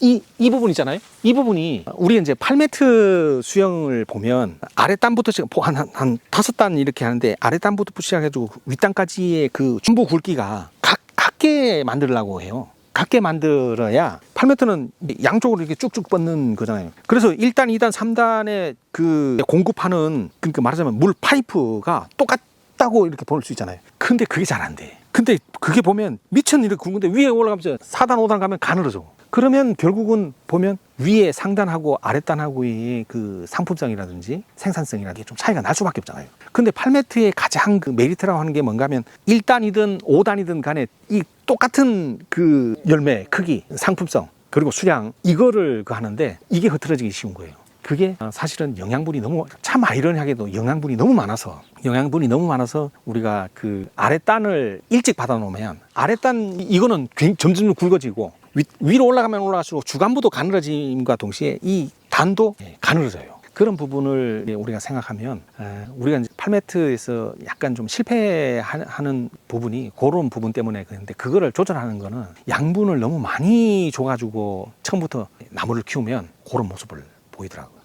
이, 이 부분 있잖아요. 이 부분이 우리 이제 8m 수영을 보면 아랫단부터 지금 한, 한, 한 다섯 단 이렇게 하는데 아랫단부터 시작해가지고 윗단까지의 그 중부 굵기가 각, 같게 만들려고 해요. 같게 만들어야 8m는 양쪽으로 이렇게 쭉쭉 뻗는 거잖아요. 그래서 1단, 2단, 3단의 그 공급하는 그러니까 말하자면 물 파이프가 똑같다고 이렇게 볼 수 있잖아요. 근데 그게 잘 안 돼. 근데 그게 보면 밑은 이렇게 굵은데 위에 올라가면서 4단, 5단 가면 가늘어져. 그러면 결국은 보면 위에 상단하고 아랫단하고의 그 상품성이라든지 생산성이라든지 좀 차이가 날 수밖에 없잖아요. 근데 8m의 가장 그 메리트라고 하는 게 뭔가 하면 1단이든 5단이든 간에 이 똑같은 그 열매 크기, 상품성, 그리고 수량 이거를 그 하는데 이게 흐트러지기 쉬운 거예요. 그게 사실은 영양분이 너무 참 아이러니하게도 영양분이 너무 많아서 영양분이 너무 많아서 우리가 그 아랫단을 일찍 받아 놓으면 아랫단 이거는 굉- 점점 굵어지고 위, 위로 올라가면 올라갈수록 주간부도 가늘어짐과 동시에 이 단도 예, 가늘어져요. 그런 부분을 예, 우리가 생각하면 에, 우리가 이제 8m에서 약간 좀 실패하는 부분이 그런 부분 때문에 그런데 그거를 조절하는 거는 양분을 너무 많이 줘가지고 처음부터 나무를 키우면 그런 모습을 보이더라고요.